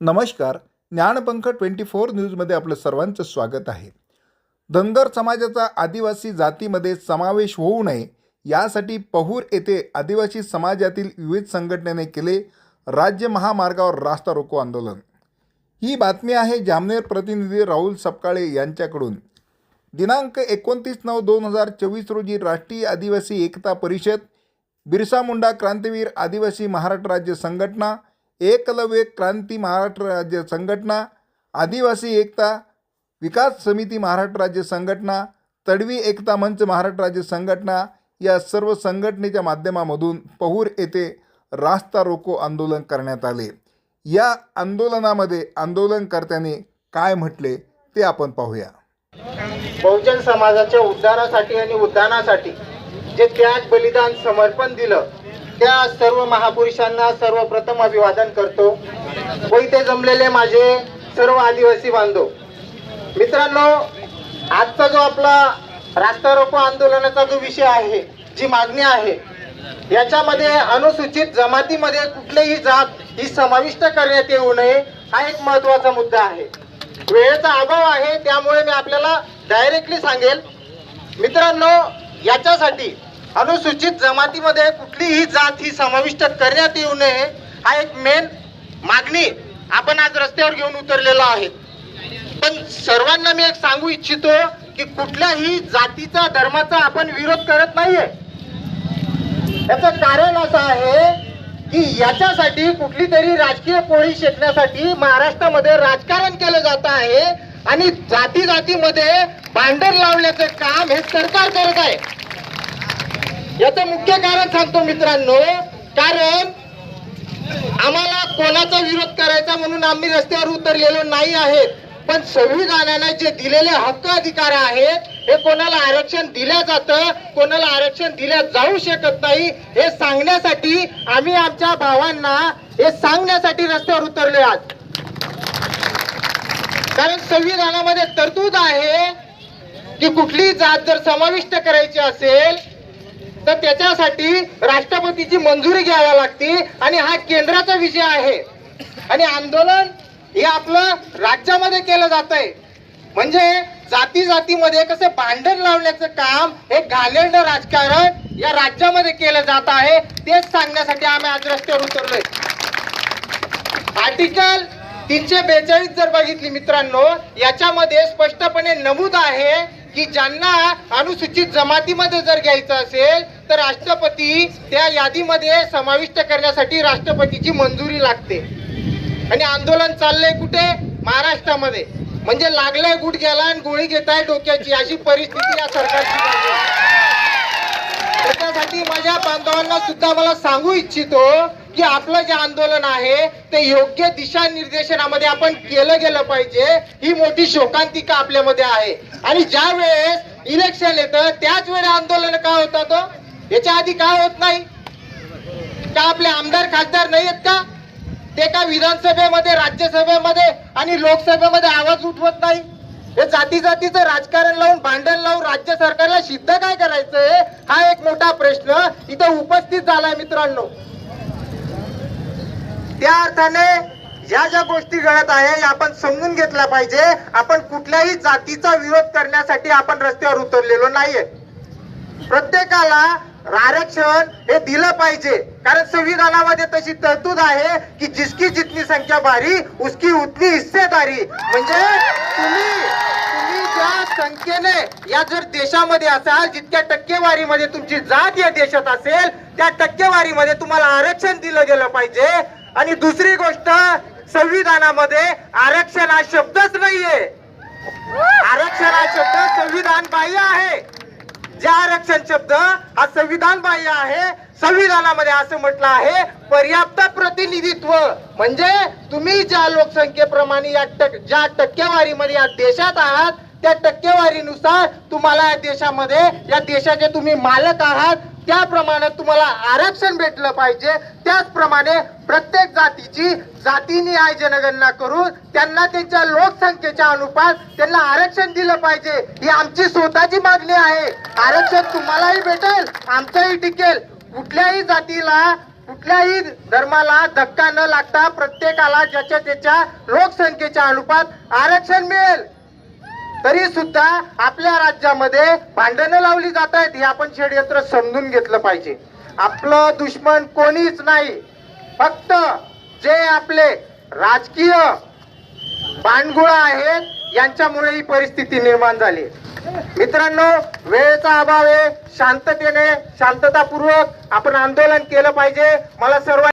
नमस्कार ज्ञानपंख twenty four न्यूजमध्ये आपलं सर्वांचं स्वागत आहे. धनगर समाजाचा आदिवासी जातीमध्ये समावेश होऊ नये यासाठी पहूर येथे आदिवासी समाजातील विविध संघटनेने केले राज्य महामार्गावर रास्ता रोको आंदोलन. ही बातमी आहे जामनेर प्रतिनिधी राहुल सपकाळे यांच्याकडून. दिनांक एकोणतीस नऊ दोन हजार चोवीस रोजी राष्ट्रीय आदिवासी एकता परिषद बिरसा मुंडा क्रांतीवीर आदिवासी महाराष्ट्र राज्य संघटना एकलव्य क्रांती महाराष्ट्र राज्य संघटना आदिवासी एकता विकास समिती महाराष्ट्र राज्य संघटना तडवी एकता मंच महाराष्ट्र राज्य संघटना या सर्व संघटनेच्या माध्यमामधून पहूर येथे रास्ता रोको आंदोलन करण्यात आले या आंदोलनामध्ये आंदोलनकर्त्यांनी काय म्हटले ते आपण पाहूया बहुजन समाजाच्या उद्धारासाठी आणि उद्धानासाठी जे त्याग बलिदान समर्पण दिलं त्या सर्व महापुरुषांना सर्वप्रथम अभिवादन करतो. व इथे जमलेले माझे सर्व आदिवासी बांधव. मित्रांनो आजचा जो आपला रास्ता रोको आंदोलनाचा जो विषय आहे जी मागणी आहे याच्यामध्ये अनुसूचित जमातीमध्ये कुठलीही जात ही समाविष्ट करण्यात येऊ नये हा एक महत्त्वाचा मुद्दा आहे. वेळेचा अभाव आहे त्यामुळे मी आपल्याला डायरेक्टली सांगेल. मित्रांनो याच्यासाठी अनुसूचित जमातीमध्ये कुठलीही जात ही समाविष्ट करण्यात येऊ नये हा एक मेन मागणी आपण आज रस्त्यावर घेऊन उतरलेलो आहे पण सर्वांना मी एक सांगू इच्छितो की कुठल्याही जातीचा धर्माचा आपण विरोध करत नाहीये. याचं कारण असं आहे की याच्यासाठी कुठली तरी राजकीय पोळी शेकण्यासाठी महाराष्ट्रामध्ये राजकारण केलं जात आहे आणि जाती जातीमध्ये भांडण लावण्याचं काम हे सरकार करत आहे. याचं मुख्य कारण सांगतो मित्रांनो कारण आम्हाला कोणाचा विरोध करायचा म्हणून आम्ही रस्त्यावर उतरलेलो नाही आहेत पण संविधानाने जे दिलेले हक्क अधिकार आहेत हे कोणाला आरक्षण दिल्या जातं कोणाला आरक्षण दिल्या जाऊ शकत नाही हे सांगण्यासाठी आम्ही आमच्या भावांना हे सांगण्यासाठी रस्त्यावर उतरले आज. कारण संविधानामध्ये तरतूद आहे की कुठलीही जात जर समाविष्ट करायची असेल तर त्याच्यासाठी राष्ट्रपतीची मंजुरी घ्यावी लागते आणि हा केंद्राचा विषय आहे. आणि आंदोलन हे आपलं राज्यामध्ये केलं जात आहे म्हणजे जाती जातीमध्ये कसं भांडण लावण्याचं काम हे घालेंड राजकारण या राज्यामध्ये केलं जात आहे तेच सांगण्यासाठी आम्ही आज रस्त्यावर उतरलोय. आर्टिकल तीनशे बेचाळीस जर बघितली मित्रांनो याच्यामध्ये स्पष्टपणे नमूद आहे की ज्यांना अनुसूचित जमातीमध्ये जर घ्यायचं असेल तर राष्ट्रपती त्या यादीमध्ये समाविष्ट करण्यासाठी राष्ट्रपतीची मंजुरी लागते. आणि आंदोलन चाललंय कुठे? महाराष्ट्रामध्ये. म्हणजे लागलंय गेला आणि गोळी घेताय डोक्याची अशी परिस्थिती या सरकारची त्याच्यासाठी माझ्या बांधवांना सुद्धा मला सांगू इच्छितो की आपलं जे आंदोलन आहे ते योग्य दिशा निर्देशनामध्ये आपण केलं गेलं पाहिजे. ही मोठी शोकांतिका आपल्यामध्ये आहे. आणि ज्या वेळेस इलेक्शन येतं त्याच वेळेस आंदोलन का होतात हो? याच्या आधी काय होत नाही? का आपले आमदार खासदार नाही आहेत का? ते का विधानसभेमध्ये राज्यसभेमध्ये आणि लोकसभेमध्ये आवाज उठवत नाही? हे जाती जातीचं राजकारण लावून भांडण लावून राज्य सरकारला सिद्ध काय करायचंय? हा एक मोठा प्रश्न इथं उपस्थित झालाय मित्रांनो. त्या अर्थाने या ज्या गोष्टी घडत आहे या आपण समजून घेतल्या पाहिजे. आपण कुठल्याही जातीचा विरोध करण्यासाठी आपण रस्त्यावर उतरलेलो नाहीये. प्रत्येकाला आरक्षण हे दिलं पाहिजे. कारण संविधानामध्ये तशी तरतूद आहे की जिसकी जितनी संख्या भारी उसकी उतनी हिस्सेदारी. म्हणजे तुम्ही तुम्ही ज्या संख्येने या जर देशामध्ये असाल जितक्या टक्केवारीमध्ये तुमची जात या देशात असेल त्या टक्केवारीमध्ये तुम्हाला आरक्षण दिलं गेलं पाहिजे. आणि दुसरी गोष्ट संविधानामध्ये आरक्षण हा शब्दच नाहीये. आरक्षण हा शब्द संविधान बाह्य आहे. जे आरक्षण शब्द हा संविधान बाह्य आहे संविधानामध्ये असं म्हटलं आहे पर्याप्त प्रतिनिधित्व. म्हणजे तुम्ही ज्या लोकसंख्येप्रमाणे या टक ज्या टक्केवारीमध्ये या देशात आहात त्या टक्केवारीनुसार तुम्हाला या देशामध्ये या देशाचे तुम्ही मालक आहात त्याप्रमाणे तुम्हाला आरक्षण भेटलं पाहिजे. त्याचप्रमाणे प्रत्येक जातीची जातीनिहाय जनगणना करून त्यांना त्यांच्या लोकसंख्येच्या अनुपात त्यांना आरक्षण दिलं पाहिजे. ही आमची स्वतःची मागणी आहे. आरक्षण तुम्हालाही भेटेल आमचंही टिकेल. कुठल्याही जातीला कुठल्याही धर्माला धक्का न लागता प्रत्येकाला ज्याच्या त्याच्या लोकसंख्येच्या अनुपात आरक्षण मिळेल. तरी सुद्धा आपल्या राज्यामध्ये भांडणं लावली जात आहेत हे आपण षडयंत्र समजून घेतलं पाहिजे. आपलं दुश्मन कोणीच नाही. फक्त जे आपले राजकीय बाणगुळा आहेत यांच्यामुळे ही परिस्थिती निर्माण झाली. मित्रांनो वेळेचा अभाव आहे शांततेने शांततापूर्वक आपण आंदोलन केलं पाहिजे. मला सर्व